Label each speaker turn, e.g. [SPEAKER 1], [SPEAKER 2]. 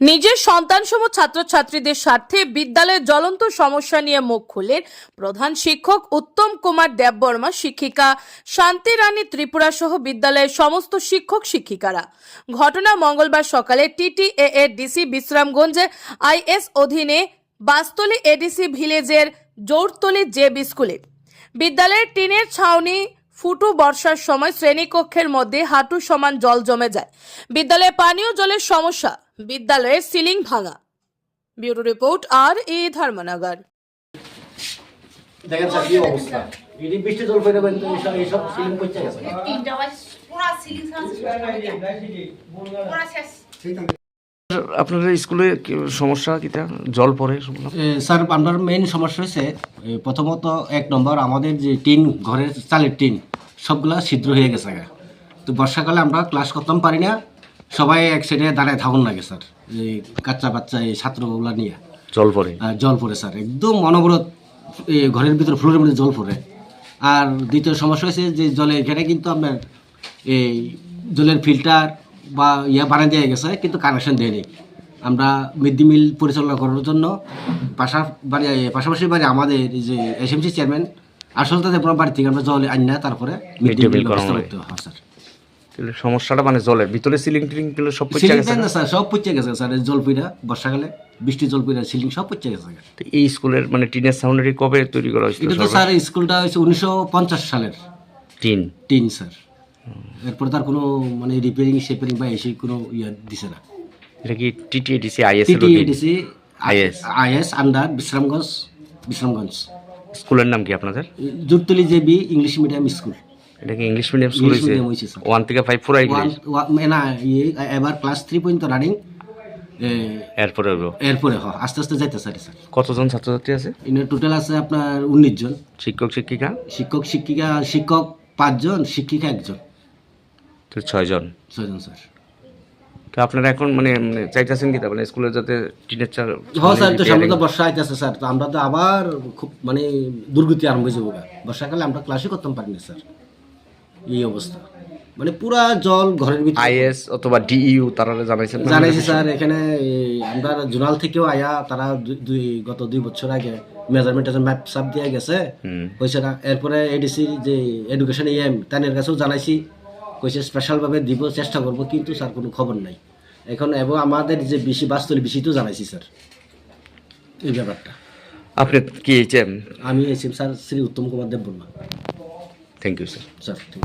[SPEAKER 1] নিজের সন্তানসম ছাত্রছাত্রীদের স্বার্থে বিদ্যালয়ের জ্বলন্ত সমস্যা নিয়ে মুখ খুললেন প্রধান শিক্ষক উত্তম কুমার দেববর্মা, শিক্ষিকা শান্তি রানী ত্রিপুরা সহ বিদ্যালয়ের সমস্ত শিক্ষক শিক্ষিকারা। ঘটনা মঙ্গলবার সকালে টিটিএ এর ডিসি বিশ্রামগঞ্জে আইএস অধীনে বাস্তলি এডিসি ভিলেজের জোরতলি জেবি স্কুলে বিদ্যালয়ের টিনের ছাউনি ফুটু বর্ষার সময় শ্রেণীকক্ষের মধ্যে হাঁটু সমান জল জমে যায়। বিদ্যালয়ে পানীয় জলের সমস্যা বিদ্যালয়ের সিলিং ভাঙা। ব্যুরো রিপোর্ট আর এ ধর্মনগর।
[SPEAKER 2] দেখেন স্যার কি অবস্থা? এটি বৃষ্টি জল পড়ে কিন্তু এইসব এইসব সিলিং পড়ছে গেছে।
[SPEAKER 3] তিনটা পুরা সিলিং পুরা শেষ।
[SPEAKER 4] আপনাদের স্কুলে কি সমস্যা কিটা জল পড়ে
[SPEAKER 2] স্যার আপনার মেইন সমস্যা হয়েছে প্রথমত এক নম্বর আমাদের যে টিন ঘরের চালের টিন সবগুলা ছিদ্র হয়ে গেছে তো বর্ষাকালে আমরা ক্লাস করতাম পারি না। সবাই এক সাইডে দাঁড়ায় থাকুন লাগে স্যার। এই কাচ্চা বাচ্চা এই ছাত্রগুলা নিয়ে।
[SPEAKER 4] জল পড়ে।
[SPEAKER 2] আর জল পড়ে স্যার। একদম অনবরত ঘরের ভিতরে ফ্লোরের মধ্যে জল পড়ে। আর দ্বিতীয় সমস্যা হয়েছে যে জলে এখানে কিন্তু আপনার এই জলের ফিল্টার বা ইয়া বানিয়ে দেওয়া গেছে কিন্তু কানেকশন দেয়নি আমরা মিড ডে মিল পরিচালনা করার জন্য পাশা বাড়ি পাশাপাশি বাড়ি আমাদের যে এসএমসি চেয়ারম্যান আসলে তাদের বাড়ি থেকে আমরা জল আনি না তারপরে মিড ডে মিল
[SPEAKER 4] করানো হয়।
[SPEAKER 2] হ্যাঁ স্যার।
[SPEAKER 4] সমস্যাটা মানে জলের ভিতরে সিলিং টিলিংগুলো সব পড়ে গেছে
[SPEAKER 2] না? স্যার সব পচে গেছে স্যার জল পইরা বর্ষাকালে বৃষ্টি জল পইরা সিলিং সব পচে গেছে
[SPEAKER 4] তো এই স্কুলের মানে টিনের সাউন্ডারি কবে তৈরি করা হয়েছিল
[SPEAKER 2] এটা তো স্যার স্কুলটা হয়েছে উনিশশো পঞ্চাশ সালের।
[SPEAKER 4] টিন।
[SPEAKER 2] Tin sir. এরপরে তার কোনো মানে রিপেয়ারিং শেপারিং বা এসে কোনো ইয়ে দিছে না।
[SPEAKER 4] এটা কি TTADC IS
[SPEAKER 2] TTADC
[SPEAKER 4] IS
[SPEAKER 2] IS under Bishramganj Bishramganj
[SPEAKER 4] স্কুলের নাম কি আপনাদের?
[SPEAKER 2] Jutatoli JB English medium school
[SPEAKER 4] এটা কি English medium school
[SPEAKER 2] sir
[SPEAKER 4] one থেকে ফাইভ পুরাই
[SPEAKER 2] ওয়ান ওয়া- না ইয়ে এবার ক্লাস থ্রি পর্যন্ত রানিং
[SPEAKER 4] এরপরে
[SPEAKER 2] এরপরে হ আস্তে আস্তে যাইতে স্যার স্যার
[SPEAKER 4] কতজন ছাত্রছাত্রী আছে?
[SPEAKER 2] টোটাল আছে আপনার উনিশ জন।
[SPEAKER 4] শিক্ষক শিক্ষিকা?
[SPEAKER 2] শিক্ষক শিক্ষিকা শিক্ষক পাঁচজন শিক্ষিকা একজন
[SPEAKER 4] তো ছয়জন
[SPEAKER 2] ছয়জন স্যার
[SPEAKER 4] তো আপনারা এখন মানে মানে চাইতেছেন কি মানে স্কুলে যাতে টিনের চার
[SPEAKER 2] হ্যাঁ স্যার তো সামনে তো বর্ষা আইতেছে স্যার তো আমরা তো আবার খুব মানে দুর্গতি আরম্ভ হয়ে যাব বর্ষাকালে আমরা ক্লাসই করতাম পারি না স্যার এই অবস্থা। মানে পুরা জল ঘরের ভিতরে।
[SPEAKER 4] আইএস অথবা ডিইউ তারা জানাইছেন?
[SPEAKER 2] জানাইছি স্যার এখানে আমরা জোনাল থেকেও আয়া তারা দুই- গত দুই বছর আগে মেজারমেন্ট ম্যাপ সাপ দিয়ে গেছে। হয়েছে না এরপরে এডিসি যে এডুকেশন ইএম তাদের কাছেও জানাইছি। কইছে স্পেশালভাবে দিব চেষ্টা করব কিন্তু স্যার কোনো খবর নাই। এখন এবং আমাদের যে বেশি বাস্তবে বেশিতেও জানাইছি স্যার। এই ব্যাপারটা।
[SPEAKER 4] আপনি কি এইচএম?
[SPEAKER 2] আমি SM sir Shri Uttam Kumar Deb Barma
[SPEAKER 4] thank you sir
[SPEAKER 2] sir আছে।